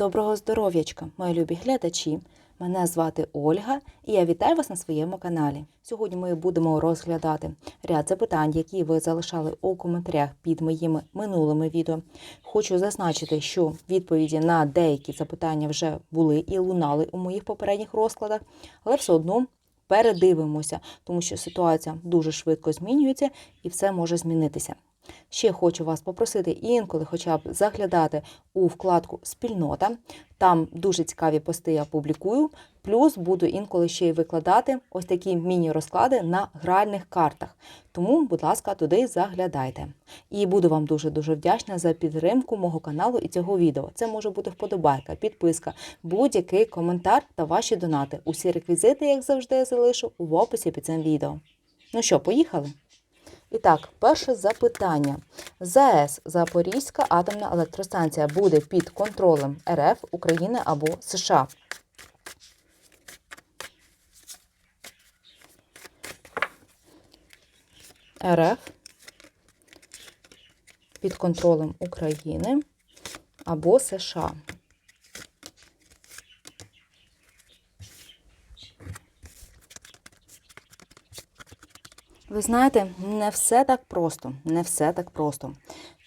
Доброго здоров'ячка, мої любі глядачі! Мене звати Ольга і я вітаю вас на своєму каналі. Сьогодні ми будемо розглядати ряд запитань, які ви залишали у коментарях під моїми минулими відео. Хочу зазначити, що відповіді на деякі запитання вже були і лунали у моїх попередніх розкладах, але все одно передивимося, тому що ситуація дуже швидко змінюється і все може змінитися. Ще хочу вас попросити інколи, хоча б заглядати у вкладку Спільнота. Там дуже цікаві пости я публікую. Плюс буду інколи ще й викладати ось такі міні-розклади на гральних картах. Тому, будь ласка, туди заглядайте. І буду вам дуже-дуже вдячна за підтримку мого каналу і цього відео. Це може бути вподобайка, підписка, будь-який коментар та ваші донати. Усі реквізити, як завжди, я залишу в описі під цим відео. Ну що, поїхали? І так, перше запитання. ЗАЕС Запорізька атомна електростанція буде під контролем РФ, України або США. РФ під контролем України або США. Ви знаєте, не все так просто. Не все так просто.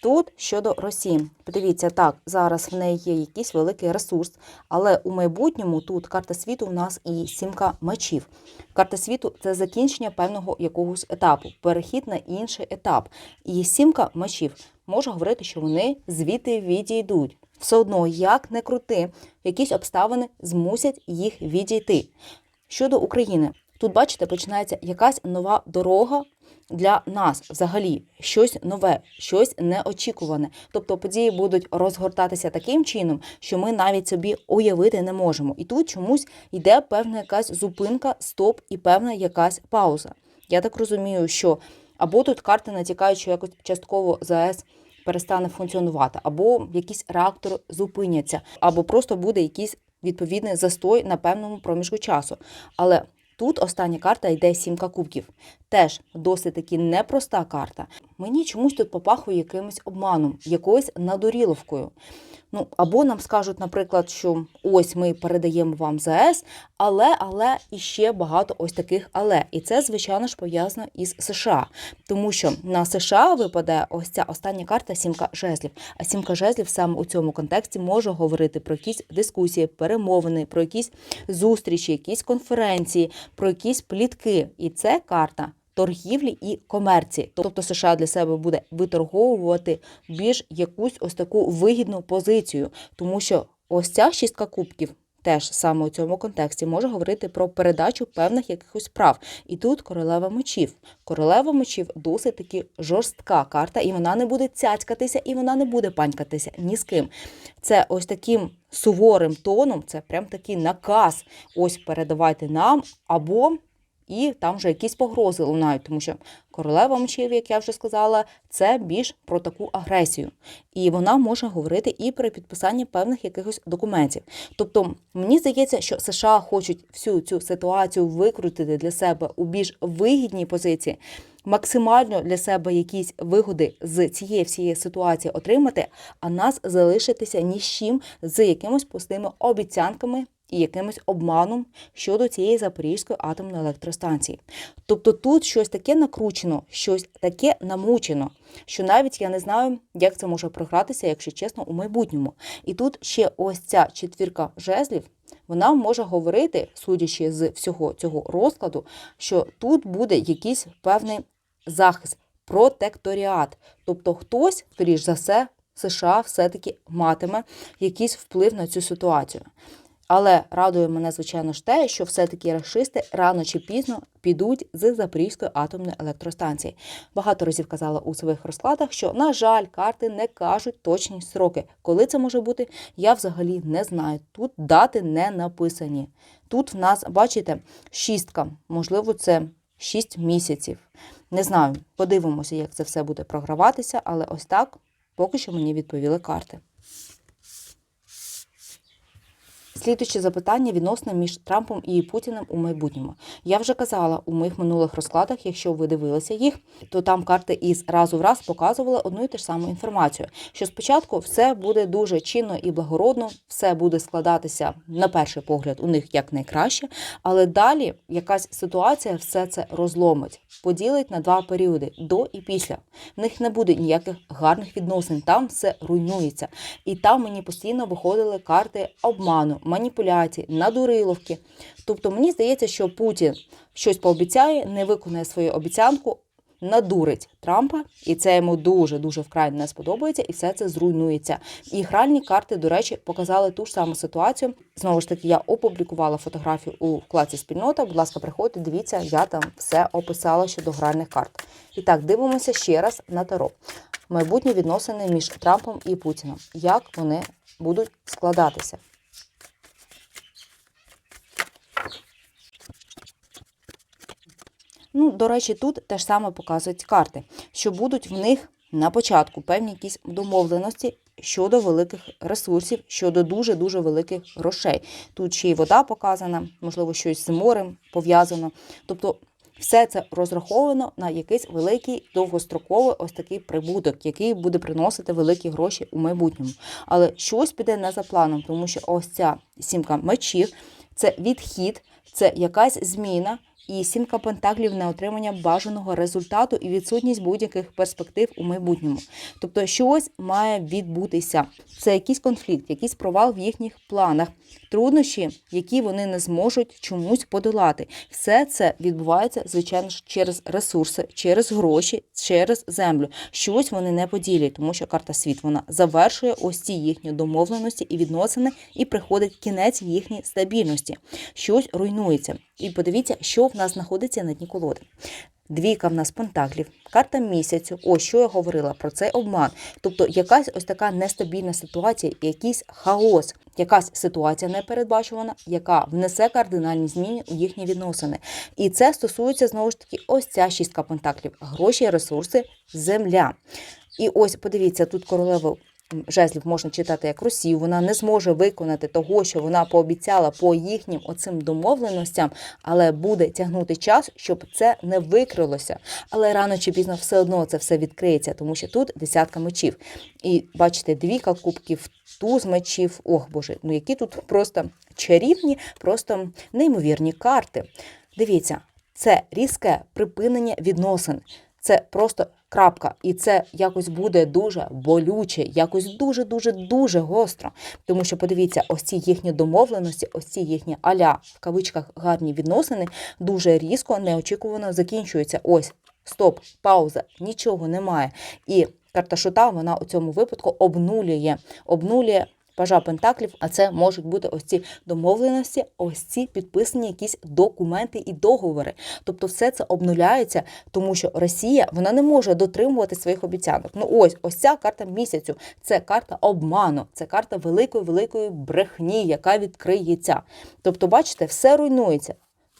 Тут щодо Росії, подивіться, так, зараз в неї є якийсь великий ресурс, але у майбутньому тут карта світу у нас і сімка мечів. Карта світу це закінчення певного якогось етапу, перехід на інший етап. І сімка мечів може говорити, що вони звідти відійдуть. Все одно, як не крути, якісь обставини змусять їх відійти. Щодо України, Тут, бачите, починається якась нова дорога для нас взагалі, щось нове, щось неочікуване. Тобто події будуть розгортатися таким чином, що ми навіть собі уявити не можемо. І тут чомусь йде певна якась зупинка, стоп і певна якась пауза. Я так розумію, що або тут карти натякають, що якось частково ЗАЕС перестане функціонувати, або якісь реактори зупиняться, або просто буде якийсь відповідний застой на певному проміжку часу. Але Тут остання карта йде сімка кубків. Теж досить таки непроста карта. Мені чомусь тут попахує якимось обманом, якоюсь надуріловкою. Ну, або нам скажуть, наприклад, що ось ми передаємо вам ЗАЕС, але, але і ще багато ось таких але. І це, звичайно ж, пов'язано із США. Тому що на США випадає ось ця остання карта сімка жезлів. А сімка жезлів саме у цьому контексті може говорити про якісь дискусії, перемовини, про якісь зустрічі, якісь конференції, про якісь плітки. І це карта торгівлі і комерції. Тобто США для себе буде виторговувати більш якусь ось таку вигідну позицію, тому що ось ця шістка кубків. Теж саме у цьому контексті може говорити про передачу певних якихось прав. І тут королева мечів. Королева мечів досить таки жорстка карта, і вона не буде цяцькатися, і вона не буде панькатися ні з ким. Це ось таким суворим тоном, це прям такий наказ. Ось передавайте нам або і там вже якісь погрози лунають, тому що королева мечів, як я вже сказала, це більш про таку агресію. І вона може говорити і про підписання певних якихось документів. Тобто, мені здається, що США хочуть всю цю ситуацію викрутити для себе у більш вигідній позиції. Максимально для себе якісь вигоди з цієї всієї ситуації отримати, а нас залишитися ні з чим з якимось пустими обіцянками і якимось обманом щодо цієї Запорізької атомної електростанції. Тобто тут щось таке накручено, щось таке намучено, що навіть я не знаю, як це може програтися, якщо чесно, у майбутньому. І тут ще ось ця четвірка жезлів. Вона може говорити, судячи з всього цього розкладу, що тут буде якийсь певний захист, протекторіат. Тобто хтось, скоріш за все, США все-таки матиме якийсь вплив на цю ситуацію. Але радує мене, звичайно ж, те, що все-таки расисти рано чи пізно підуть з Запорізької атомної електростанції. Багато разів казала у своїх розкладах, що, на жаль, карти не кажуть точні сроки. Коли це може бути, я взагалі не знаю. Тут дати не написані. Тут в нас, бачите, шістка, можливо, це шість місяців. Не знаю, подивимося, як це все буде програватися, але ось так поки що мені відповіли карти. Слідуюче запитання відносно між Трампом і Путіним у майбутньому. Я вже казала у моїх минулих розкладах, якщо ви дивилися їх, то там карти із разу в раз показували одну і ту ж саму інформацію. Що спочатку все буде дуже чинно і благородно, все буде складатися на перший погляд у них як найкраще, але далі якась ситуація все це розломить, поділить на два періоди до і після. В них не буде ніяких гарних відносин, там все руйнується. І там мені постійно виходили карти обману, маніпуляцій, надуриловки. Тобто мені здається, що Путін щось пообіцяє, не виконає свою обіцянку, надурить Трампа, і це йому дуже дуже вкрай не сподобається, і все це зруйнується. І гральні карти, до речі, показали ту ж саму ситуацію. Знову ж таки, я опублікувала фотографію у вкладці спільнота. Будь ласка, приходьте, дивіться, я там все описала щодо гральних карт. І так, дивимося ще раз на таро. Майбутні відносини між Трампом і Путіном. Як вони будуть складатися? Ну, до речі, тут теж саме показують карти, що будуть в них на початку певні якісь домовленості щодо великих ресурсів, щодо дуже-дуже великих грошей. Тут ще й вода показана, можливо, щось з морем пов'язано. Тобто все це розраховано на якийсь великий довгостроковий ось такий прибуток, який буде приносити великі гроші у майбутньому. Але щось піде не за планом, тому що ось ця сімка мечів це відхід, це якась зміна. І сімка пентаклів на отримання бажаного результату і відсутність будь-яких перспектив у майбутньому. Тобто, щось має відбутися. Це якийсь конфлікт, якийсь провал в їхніх планах, труднощі, які вони не зможуть чомусь подолати. Все це відбувається, звичайно ж, через ресурси, через гроші, через землю. Щось вони не поділять, тому що карта світ вона завершує ось ці їхні домовленості і відносини, і приходить кінець їхньої стабільності. Щось руйнується. І подивіться, що в нас знаходиться на дні колоди. Двійка в нас пентаклів, карта місяцю. Ось що я говорила про цей обман. Тобто якась ось така нестабільна ситуація, якийсь хаос, якась ситуація непередбачувана, яка внесе кардинальні зміни у їхні відносини. І це стосується знову ж таки ось ця шістка пентаклів: гроші, ресурси, земля. І ось подивіться, тут королеву жезлів можна читати як Росію, вона не зможе виконати того, що вона пообіцяла по їхнім оцим домовленостям, але буде тягнути час, щоб це не викрилося. Але рано чи пізно все одно це все відкриється, тому що тут десятка мечів. І бачите, двійка кубків, туз мечів. Ох боже, ну які тут просто чарівні, просто неймовірні карти. Дивіться, це різке припинення відносин. Це просто крапка, і це якось буде дуже болюче, якось дуже, дуже, дуже гостро. Тому що подивіться, ось ці їхні домовленості, ось ці їхні аля в кавичках гарні відносини дуже різко, неочікувано закінчуються. Ось стоп, пауза, нічого немає. І карта шута вона у цьому випадку обнулює, обнулює. Пажа Пентаклів, а це можуть бути ось ці домовленості, ось ці підписані якісь документи і договори. Тобто, все це обнуляється, тому що Росія вона не може дотримувати своїх обіцянок. Ну ось ось ця карта місяцю. Це карта обману, це карта великої великої брехні, яка відкриється. Тобто, бачите, все руйнується.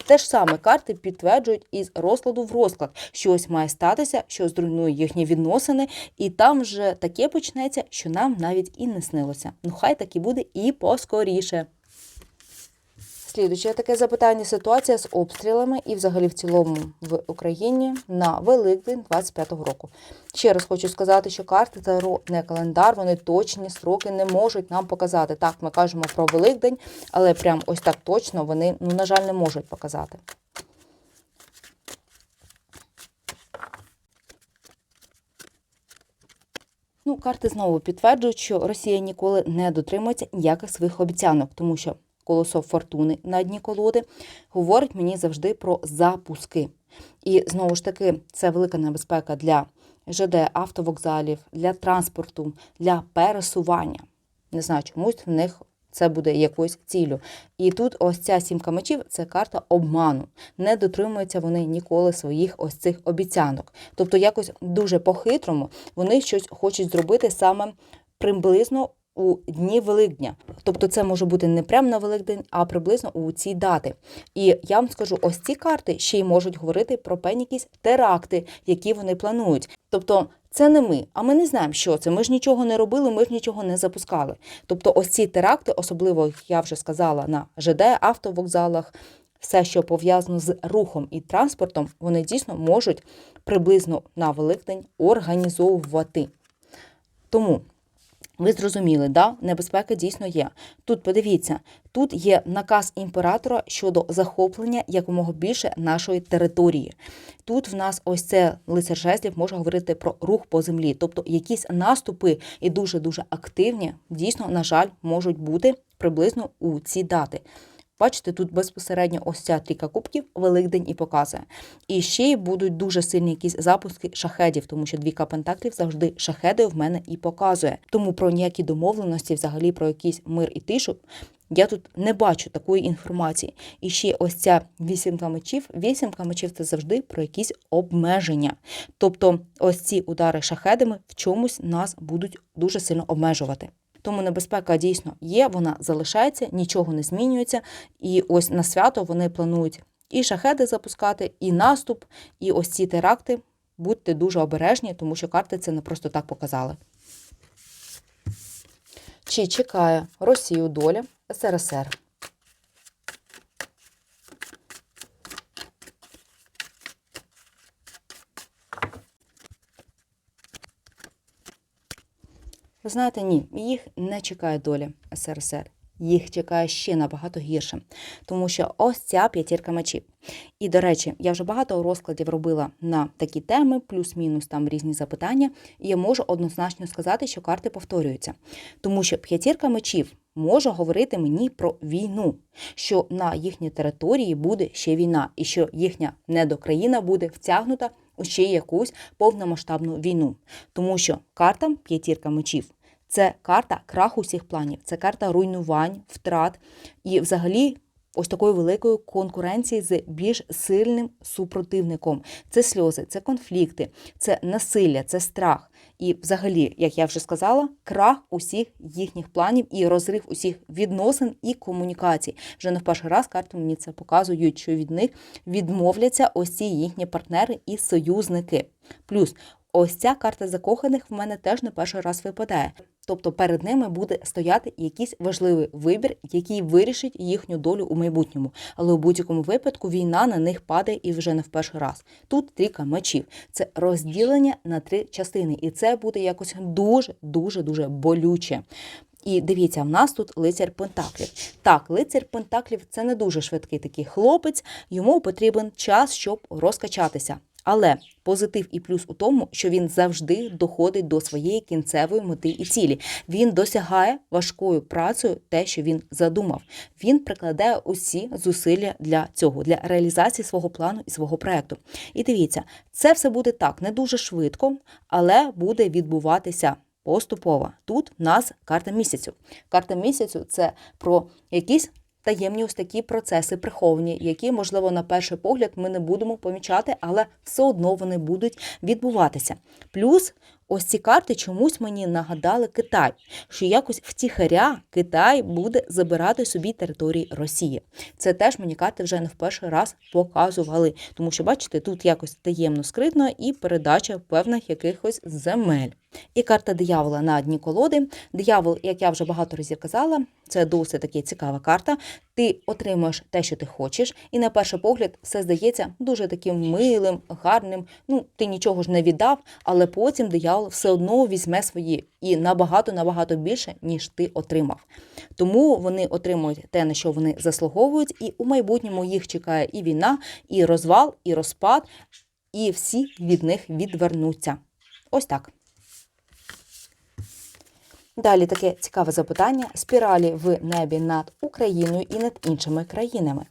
Те ж саме карти підтверджують із розкладу в розклад. Щось має статися, що зруйнує їхні відносини, і там вже таке почнеться, що нам навіть і не снилося. Ну хай так і буде і поскоріше. Слідуюче таке запитання: ситуація з обстрілами і, взагалі, в цілому в Україні на Великдень 25-го року. Ще раз хочу сказати, що карти Таро не календар, вони точні строки не можуть нам показати. Так, ми кажемо про Великдень, але прям ось так точно вони, ну, на жаль, не можуть показати. Ну, карти знову підтверджують, що Росія ніколи не дотримується ніяких своїх обіцянок, тому що колесо фортуни на дні колоди говорить мені завжди про запуски. І знову ж таки, це велика небезпека для ЖД, автовокзалів, для транспорту, для пересування. Не знаю, чомусь в них це буде якоюсь ціллю. І тут ось ця сімка мечів це карта обману. Не дотримуються вони ніколи своїх ось цих обіцянок. Тобто, якось дуже по-хитрому вони щось хочуть зробити саме приблизно у дні Великдня. Тобто це може бути не прямо на Великдень, а приблизно у ці дати. І я вам скажу, ось ці карти ще й можуть говорити про певні якісь теракти, які вони планують. Тобто Це не ми, а ми не знаємо, що це. Ми ж нічого не робили, ми ж нічого не запускали. Тобто, ось ці теракти, особливо як я вже сказала на ЖД, автовокзалах, все, що пов'язано з рухом і транспортом, вони дійсно можуть приблизно на Великдень організовувати. Тому ви зрозуміли, да? небезпека дійсно є. Тут подивіться, тут є наказ імператора щодо захоплення якомога більше нашої території. Тут в нас ось це лицар жезлів може говорити про рух по землі, тобто якісь наступи і дуже дуже активні, дійсно, на жаль, можуть бути приблизно у ці дати. Бачите, тут безпосередньо ось ця трійка кубків Великдень і показує. І ще будуть дуже сильні якісь запуски шахедів, тому що двійка пентаклів завжди шахеди в мене і показує. Тому про ніякі домовленості, взагалі про якийсь мир і тишу. Я тут не бачу такої інформації. І ще ось ця вісімка мечів. Вісімка мечів це завжди про якісь обмеження. Тобто, ось ці удари шахедами в чомусь нас будуть дуже сильно обмежувати. Тому небезпека дійсно є, вона залишається, нічого не змінюється. І ось на свято вони планують і шахеди запускати, і наступ, і ось ці теракти. Будьте дуже обережні, тому що карти це не просто так показали. Чи чекає Росію доля СРСР? Ви знаєте, ні, їх не чекає доля СРСР. Їх чекає ще набагато гірше, тому що ось ця п'ятірка мечів. І, до речі, я вже багато розкладів робила на такі теми, плюс-мінус там різні запитання, і я можу однозначно сказати, що карти повторюються. Тому що п'ятірка мечів може говорити мені про війну, що на їхній території буде ще війна, і що їхня недокраїна буде втягнута у ще якусь повномасштабну війну. Тому що карта п'ятірка мечів це карта краху всіх планів, це карта руйнувань, втрат і взагалі. Ось такої великої конкуренції з більш сильним супротивником. Це сльози, це конфлікти, це насилля, це страх. І, взагалі, як я вже сказала, крах усіх їхніх планів і розрив усіх відносин і комунікацій. Вже не в перший раз карти мені це показують, що від них відмовляться ось їхні партнери і союзники. Плюс ось ця карта закоханих в мене теж не перший раз випадає. Тобто перед ними буде стояти якийсь важливий вибір, який вирішить їхню долю у майбутньому. Але у будь-якому випадку війна на них падає і вже не в перший раз. Тут трійка мечів. Це розділення на три частини, і це буде якось дуже дуже дуже болюче. І дивіться, в нас тут лицар Пентаклів. Так, лицар Пентаклів це не дуже швидкий такий хлопець, йому потрібен час, щоб розкачатися. Але позитив і плюс у тому, що він завжди доходить до своєї кінцевої мети і цілі. Він досягає важкою працею те, що він задумав. Він прикладає усі зусилля для цього, для реалізації свого плану і свого проекту. І дивіться, це все буде так, не дуже швидко, але буде відбуватися. Поступово тут в нас карта місяцю. Карта місяцю це про якісь таємні ось такі процеси приховані, які, можливо, на перший погляд ми не будемо помічати, але все одно вони будуть відбуватися. Плюс ось ці карти чомусь мені нагадали Китай, що якось втіхаря Китай буде забирати собі території Росії. Це теж мені карти вже не в перший раз показували, тому що, бачите, тут якось таємно скритно і передача певних якихось земель. І карта диявола на дні колоди. Диявол, як я вже багато разів казала, це досить таки цікава карта. Ти отримуєш те, що ти хочеш, і на перший погляд все здається дуже таким милим, гарним. Ну, ти нічого ж не віддав, але потім диявол все одно візьме свої і набагато набагато більше, ніж ти отримав. Тому вони отримують те, на що вони заслуговують, і у майбутньому їх чекає і війна, і розвал, і розпад, і всі від них відвернуться. Ось так. Далі таке цікаве запитання: спіралі в небі над Україною і над іншими країнами.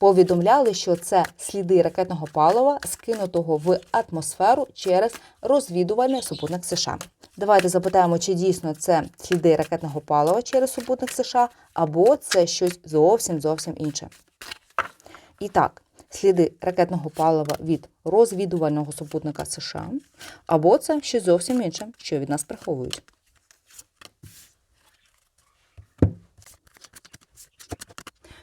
Повідомляли, що це сліди ракетного палива, скинутого в атмосферу через розвідувальний супутник США. Давайте запитаємо, чи дійсно це сліди ракетного палива через супутник США, або це щось зовсім зовсім інше. І так, сліди ракетного палива від розвідувального супутника США, або це щось зовсім інше, що від нас приховують.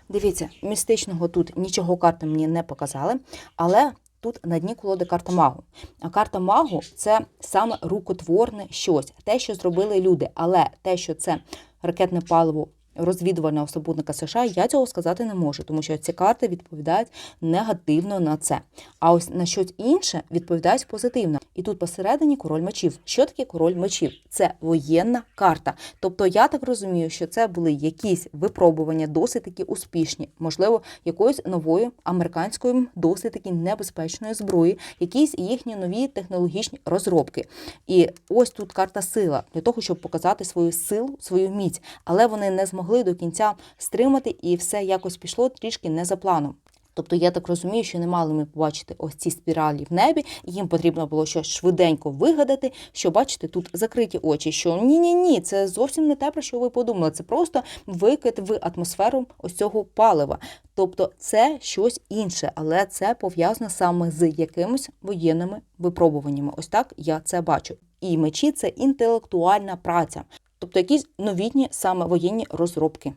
Дивіться, містичного тут нічого карти мені не показали, але тут на дні колоди карта магу. А карта магу це саме рукотворне щось, те, що зробили люди. Але те, що це ракетне паливо розвідувального супутника США, я цього сказати не можу, тому що ці карти відповідають негативно на це. А ось на щось інше відповідають позитивно. І тут посередині король мечів. Що таке король мечів? Це воєнна карта. Тобто я так розумію, що це були якісь випробування, досить такі успішні, можливо, якоїсь нової американської, досить таки небезпечної зброї, якісь їхні нові технологічні розробки. І ось тут карта сила для того, щоб показати свою силу, свою міць, але вони не змогли до кінця стримати, і все якось пішло трішки не за планом. Тобто я так розумію, що не мали ми побачити ось ці спіралі в небі, і їм потрібно було щось швиденько вигадати, що бачите, тут закриті очі, що ні-ні ні, це зовсім не те, про що ви подумали. Це просто викид в атмосферу ось цього палива. Тобто це щось інше, але це пов'язано саме з якимись воєнними випробуваннями. Ось так я це бачу. І мечі це інтелектуальна праця, тобто якісь новітні саме воєнні розробки.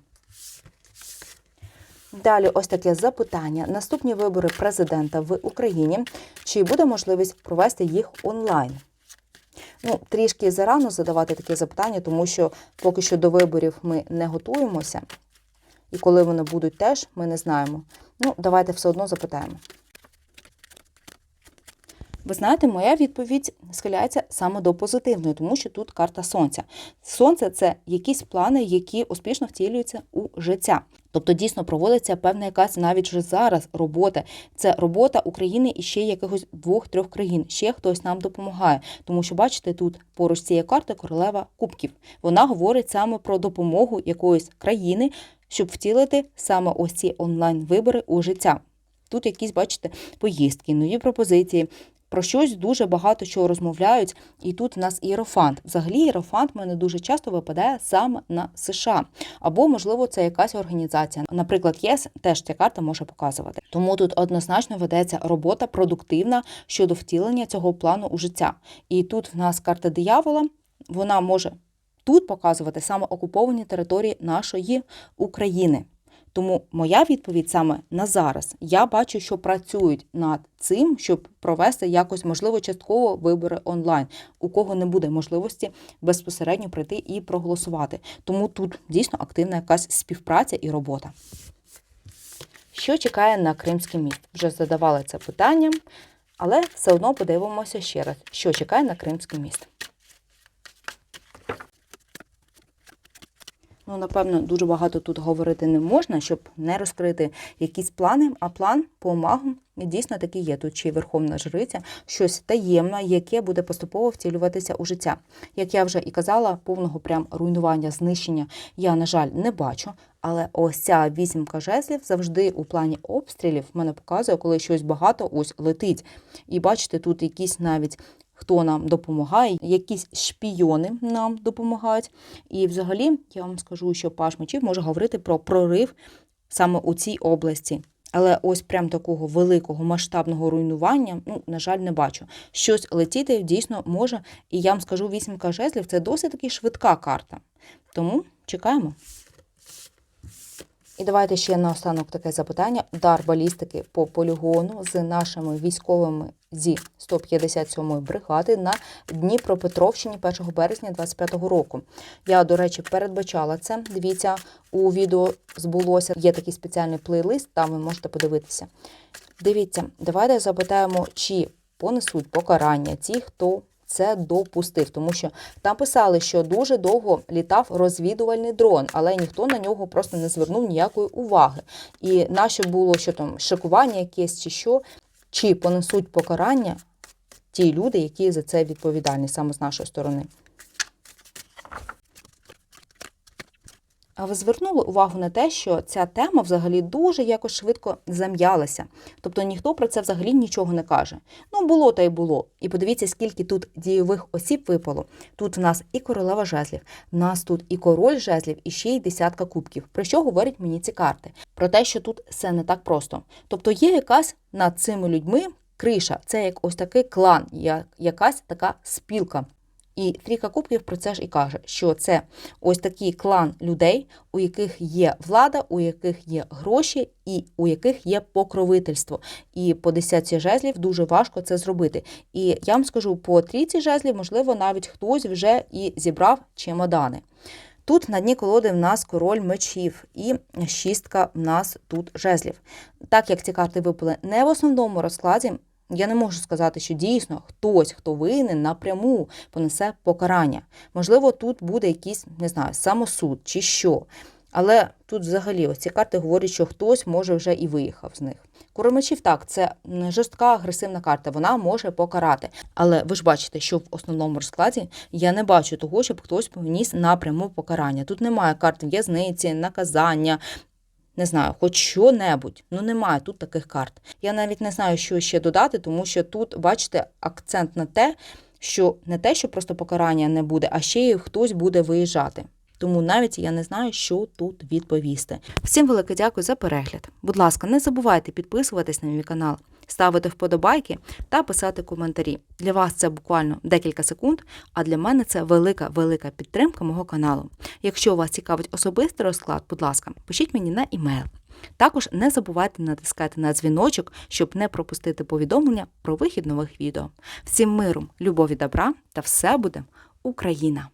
Далі ось таке запитання. Наступні вибори президента в Україні. Чи буде можливість провести їх онлайн? Ну, трішки зарано задавати таке запитання, тому що поки що до виборів ми не готуємося. І коли вони будуть теж, ми не знаємо. Ну, давайте все одно запитаємо. Ви знаєте, моя відповідь схиляється саме до позитивної, тому що тут карта сонця. Сонце це якісь плани, які успішно втілюються у життя. Тобто дійсно проводиться певна якась навіть вже зараз робота. Це робота України і ще якихось двох-трьох країн. Ще хтось нам допомагає. Тому що, бачите, тут поруч цієї карти королева кубків. Вона говорить саме про допомогу якоїсь країни, щоб втілити саме ось ці онлайн-вибори у життя. Тут якісь, бачите, поїздки, нові пропозиції. Про щось дуже багато чого розмовляють, і тут в нас іерофант. Взагалі, іерофант в мене дуже часто випадає саме на США. Або, можливо, це якась організація. Наприклад, ЄС теж ця карта може показувати. Тому тут однозначно ведеться робота продуктивна щодо втілення цього плану у життя. І тут в нас карта диявола, вона може тут показувати саме окуповані території нашої України. Тому моя відповідь саме на зараз. Я бачу, що працюють над цим, щоб провести якось, можливо, частково вибори онлайн, у кого не буде можливості безпосередньо прийти і проголосувати. Тому тут дійсно активна якась співпраця і робота. Що чекає на Кримський міст? Вже задавали це питання, але все одно подивимося ще раз, що чекає на Кримський міст. Ну, напевно, дуже багато тут говорити не можна, щоб не розкрити якісь плани. А план по магу дійсно такий є. Тут й верховна жриця, щось таємне, яке буде поступово втілюватися у життя. Як я вже і казала, повного прям руйнування, знищення я, на жаль, не бачу. Але ось ця вісімка жезлів завжди у плані обстрілів мене показує, коли щось багато ось летить. І бачите, тут якісь навіть хто нам допомагає, якісь шпійони нам допомагають. І взагалі я вам скажу, що Паш мечів може говорити про прорив саме у цій області. Але ось прям такого великого масштабного руйнування, ну, на жаль, не бачу. Щось летіти дійсно може. І я вам скажу, вісімка жезлів це досить таки швидка карта. Тому чекаємо. І давайте ще наостанок таке запитання. Удар балістики по полігону з нашими військовими зі 157-ї бригади на Дніпропетровщині 1 березня 25-го року. Я, до речі, передбачала це. Дивіться, у відео збулося. Є такий спеціальний плейлист, там ви можете подивитися. Дивіться, давайте запитаємо, чи понесуть покарання ті, хто це допустив, тому що там писали, що дуже довго літав розвідувальний дрон, але ніхто на нього просто не звернув ніякої уваги. І наше було що там шикування якесь чи що, чи понесуть покарання ті люди, які за це відповідальні саме з нашої сторони. Ви звернули увагу на те, що ця тема взагалі дуже якось швидко зам'ялася. Тобто ніхто про це взагалі нічого не каже. Ну, було та й було. І подивіться, скільки тут дійових осіб випало. Тут в нас і королева жезлів, в нас тут і король жезлів, і ще й десятка кубків. Про що говорять мені ці карти? Про те, що тут все не так просто. Тобто є якась над цими людьми криша, це як ось такий клан, як якась така спілка. І трійка кубків про це ж і каже, що це ось такий клан людей, у яких є влада, у яких є гроші і у яких є покровительство. І по десятці жезлів дуже важко це зробити. І я вам скажу, по трійці жезлів, можливо, навіть хтось вже і зібрав чемодани. Тут на дні колоди в нас король мечів і шістка в нас тут жезлів. Так як ці карти випали не в основному розкладі, я не можу сказати, що дійсно хтось, хто винен, напряму понесе покарання. Можливо, тут буде якийсь, не знаю, самосуд чи що. Але тут взагалі ось ці карти говорять, що хтось може вже і виїхав з них. Король мечів так, це жорстка агресивна карта, вона може покарати. Але ви ж бачите, що в основному розкладі я не бачу того, щоб хтось поніс напряму покарання. Тут немає карт в'язниці, наказання, не знаю, хоч що-небудь. Ну немає тут таких карт. Я навіть не знаю, що ще додати, тому що тут, бачите, акцент на те, що не те, що просто покарання не буде, а ще й хтось буде виїжджати. Тому навіть я не знаю, що тут відповісти. Всім велике дякую за перегляд. Будь ласка, не забувайте підписуватись на мій канал, ставити вподобайки та писати коментарі. Для вас це буквально декілька секунд, а для мене це велика велика підтримка мого каналу. Якщо вас цікавить особистий розклад, будь ласка, пишіть мені на імейл. Також не забувайте натискати на дзвіночок, щоб не пропустити повідомлення про вихід нових відео. Всім миру, любові, добра та все буде Україна!